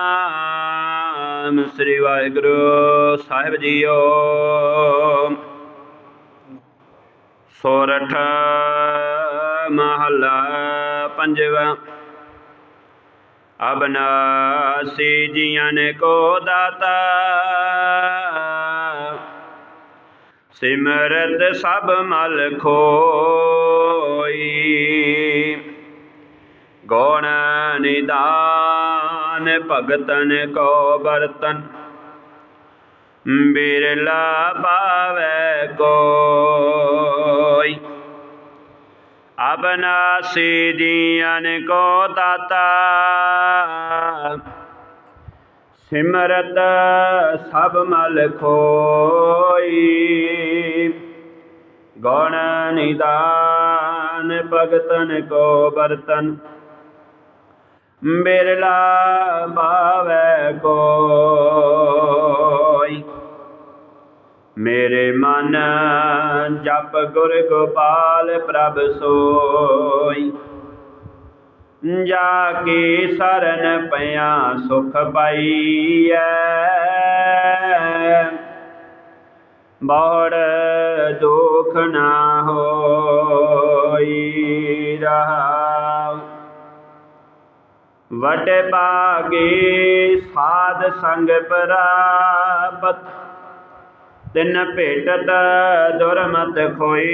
ਨਾਮ ਸ੍ਰੀ ਵਾਹਿਗੁਰੂ ਸਾਹਿਬ ਜੀਓ। ਸੋਰਠ ਮਹੱਲਾ ਪੰਜਵਾ। ਅਬਨਾਸੀ ਜੀਆਂ ਨੇ ਕੋ ਦਾਤਾ। ਸਿਮਰਤ ਸਭ ਮਲ ਖੋਈ। ਗੋਣ ਨਿਦਾਨ ਭਗਤਨ ਕੋ ਬਰਤਨ ਬਿਰਲਾ ਪਾਵੇ ਕੋਈ। ਅਬਨਾਸੀ ਜੀਆਂ ਕੋ ਦਾਤਾ, ਸਿਮਰਤ ਸਭ ਮਲ ਖੋਈ। ਗੌਣ ਨਿਦਾਨ ਭਗਤਨ ਕੋ ਬਰਤਨ ਬਿਰਲਾ ਭਾਵੇ ਕੋਈ। ਮੇਰੇ ਮਨ ਜਪ ਗੁਰ ਗੋਪਾਲ ਪ੍ਰਭ ਸੋਈ। ਜਾ ਕੇ ਸਰਨ ਪਿਆ ਸੁਖ ਪਾਈਐ। ਬੜ ਦੁਖ ਨਾ ਹੋਈ ਰਹਾ। ਵਟ ਬਾਗੇ ਸਾਧ ਸੰਗ ਪ੍ਰਾਪਤ। ਤਿਨ ਭੇਟਤ ਦੁਰਮਤ ਖੋਈ।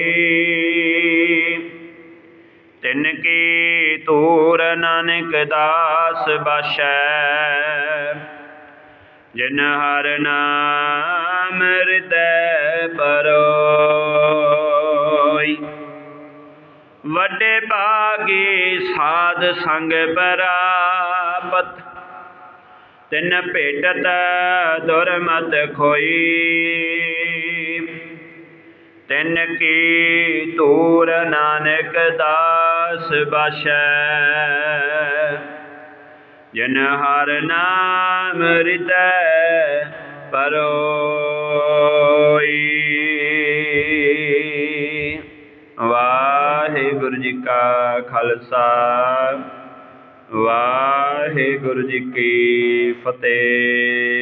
ਤਿੰਨ ਕੀ ਤੂਰ ਨਾਨਕ ਦਾਸ ਬਸੈ। ਜਿਨ ਹਰ ਨਾਮ ਹਿਰਦੈ ਪਰੋਈ। ਵੱਡੇ ਭਾਗੀ ਸਾਧ ਸੰਗ ਪ੍ਰਾਪਤ ਤਿਨ ਭੇਟਤ ਦੁਰਮਤ ਖੋਈ। ਤਿਨ ਕੀ ਤੂਰ ਨਾਨਕ ਦਾਸ ਬਸੈ ਜਿਨ ਹਰ ਨਾਮ ਹਿਰਦੈ ਪਰੋਈ। ਵਾਹਿਗੁਰੂ ਜੀ ਕਾ ਖਾਲਸਾ। ਵਾਹਿਗੁਰੂ ਜੀ ਕੀ ਫਤਿਹ।